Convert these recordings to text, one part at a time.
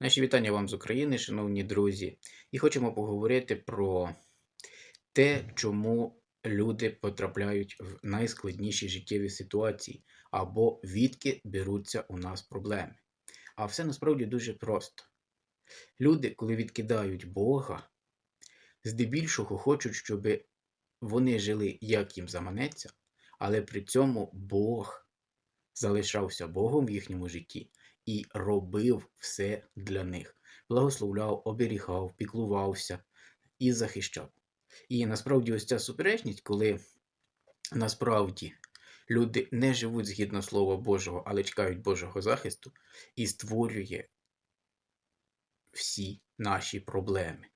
Наші вітання вам з України, шановні друзі, і хочемо поговорити про те, чому люди потрапляють в найскладніші життєві ситуації, або відки беруться у нас проблеми. А все насправді дуже просто. Люди, коли відкидають Бога, здебільшого хочуть, щоб вони жили, як їм заманеться, але при цьому Бог залишався Богом в їхньому житті і робив все для них. Благословляв, оберігав, піклувався і захищав. І насправді ось ця суперечність, коли насправді люди не живуть згідно Слова Божого, але чекають Божого захисту, і створює всі наші проблеми.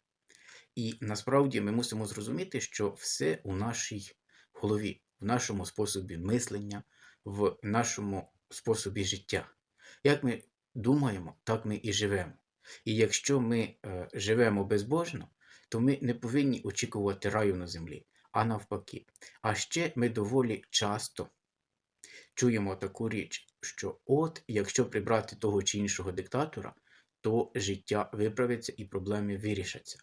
І насправді ми мусимо зрозуміти, що все у нашій голові, в нашому способі мислення, в нашому способі життя. Як ми думаємо, так ми і живемо. І якщо ми е, живемо безбожно, то ми не повинні очікувати раю на землі, а навпаки. А ще ми доволі часто чуємо таку річ, що от якщо прибрати того чи іншого диктатора, то життя виправиться і проблеми вирішаться.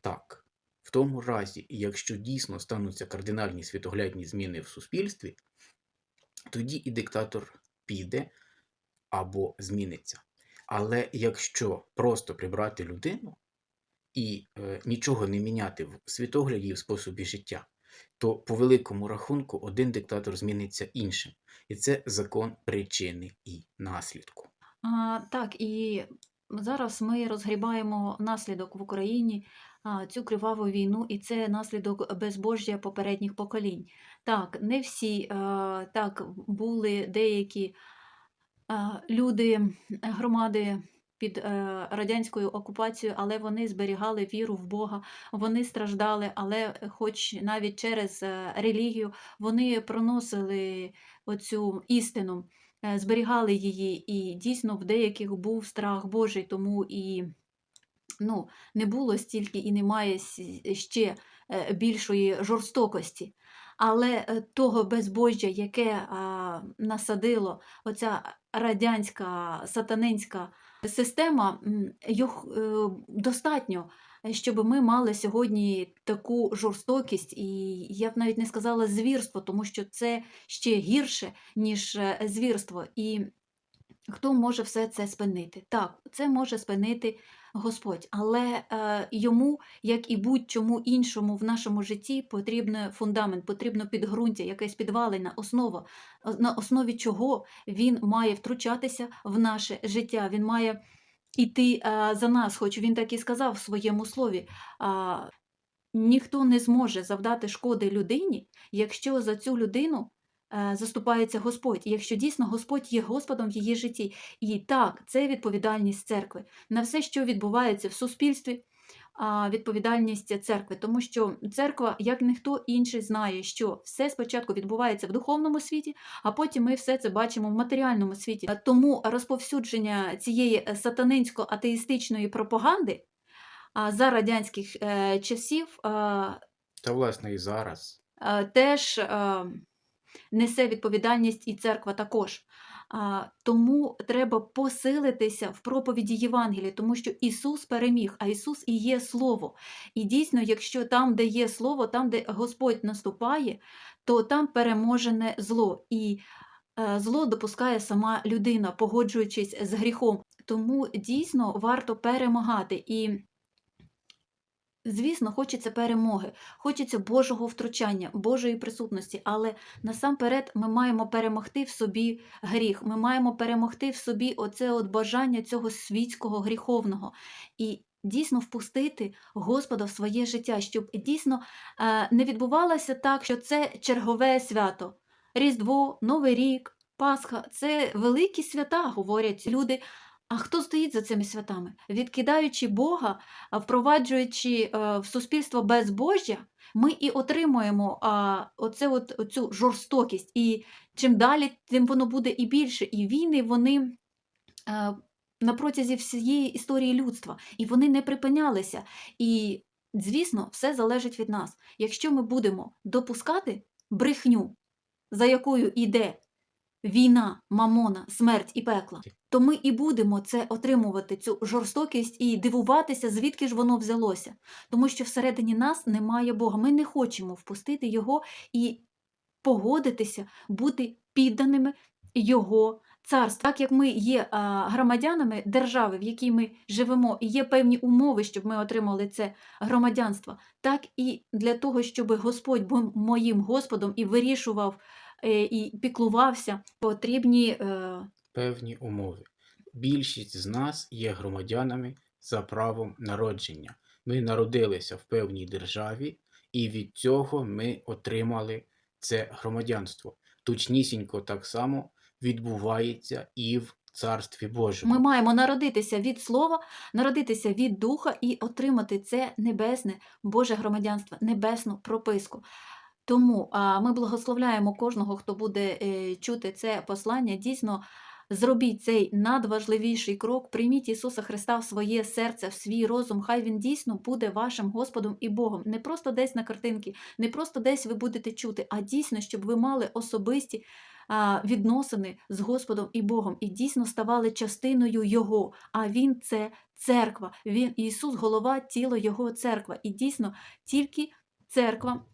Так, в тому разі, якщо дійсно стануться кардинальні світоглядні зміни в суспільстві, тоді і диктатор піде або зміниться. Але якщо просто прибрати людину і е, нічого не міняти в світогляді і в способі життя, то по великому рахунку один диктатор зміниться іншим. І це закон причини і наслідку. А, так, і зараз ми розгрібаємо наслідок в Україні цю криваву війну, і це наслідок безбожжя попередніх поколінь. Так, не всі а, так були деякі люди, громади. Під е, радянською окупацією, але вони зберігали віру в Бога, вони страждали, але, хоч навіть через е, релігію, вони проносили оцю істину е, зберігали її, і дійсно в деяких був страх Божий, тому і ну, не було стільки і немає ще е, більшої жорстокості. Але е, того безбожжя, яке насадило оця радянська сатанинська система, е, достатньо, щоб ми мали сьогодні таку жорстокість, і я б навіть не сказала звірство, тому що це ще гірше, ніж е, звірство. І хто може все це спинити? Так, це може спинити Господь, але е, йому, як і будь-чому іншому в нашому житті, потрібен фундамент, потрібно підґрунтя, якась підвалина, основа, на основі чого він має втручатися в наше життя. Він має іти е, за нас, хоч він так і сказав в своєму слові. А, ніхто не зможе завдати шкоди людині, якщо за цю людину е, заступається Господь, і якщо дійсно Господь є Господом в її житті. І так, це відповідальність церкви на все, що відбувається в суспільстві. Відповідальність церкви, тому що церква, як ніхто інший, знає, що все спочатку відбувається в духовному світі, а потім ми все це бачимо в матеріальному світі. Тому розповсюдження цієї е, сатанинсько-атеїстичної пропаганди за радянських е, часів е, Та, власне, і зараз. е, теж е, несе відповідальність і церква також. Тому треба посилитися в проповіді Євангелія, тому що Ісус переміг, а Ісус і є Слово. І дійсно, якщо там, де є Слово, там, де Господь наступає, то там переможене зло. І е, зло допускає сама людина, погоджуючись з гріхом. Тому дійсно варто перемагати. І Звісно, хочеться перемоги, хочеться Божого втручання, Божої присутності, але насамперед ми маємо перемогти в собі гріх, ми маємо перемогти в собі оце от бажання цього світського гріховного і дійсно впустити Господа в своє життя, щоб дійсно е, не відбувалося так, що це чергове свято. Різдво, Новий рік, Пасха це великі свята, говорять люди. А хто стоїть за цими святами? Відкидаючи Бога, впроваджуючи е, в суспільство безбожжя, ми і отримуємо оце от, оцю жорстокість. І чим далі, тим воно буде і більше. І війни вони е, на протязі всієї історії людства, і вони не припинялися. І, звісно, все залежить від нас. Якщо ми будемо допускати брехню, за якою йде війна, мамона, смерть і пекла, то ми і будемо це отримувати, цю жорстокість і дивуватися, звідки ж воно взялося. Тому що всередині нас немає Бога. Ми не хочемо впустити Його і погодитися бути підданими Його царству. Так як ми є громадянами держави, в якій ми живемо, і є певні умови, щоб ми отримали це громадянство, так і для того, щоб Господь був моїм Господом і вирішував і піклувався, потрібні е, Певні умови. Більшість з нас є громадянами за правом народження. Ми народилися в певній державі, і від цього ми отримали це громадянство. Точнісінько так само відбувається і в Царстві Божому. Ми маємо народитися від слова, народитися від духа і отримати це небесне Боже громадянство, небесну прописку. Тому ми благословляємо кожного, хто буде е, чути це послання. Дійсно, зробіть цей надважливіший крок, прийміть Ісуса Христа в своє серце, в свій розум. Хай Він дійсно буде вашим Господом і Богом. Не просто десь на картинки, не просто десь ви будете чути, а дійсно, щоб ви мали особисті відносини з Господом і Богом і дійсно ставали частиною Його. А Він це церква. Він Ісус, голова, тіло Його церква. І дійсно тільки церква.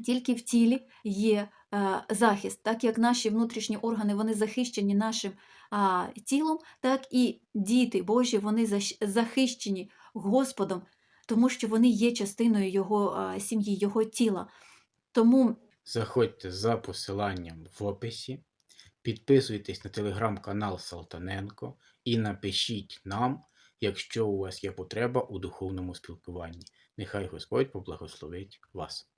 Тільки в тілі є е, захист, так як наші внутрішні органи вони захищені нашим а, тілом, так і діти Божі вони захищені Господом, тому що вони є частиною Його а, сім'ї, Його тіла. Тому Заходьте за посиланням в описі, підписуйтесь на телеграм-канал Салтаненко і напишіть нам, якщо у вас є потреба у духовному спілкуванні. Нехай Господь поблагословить вас.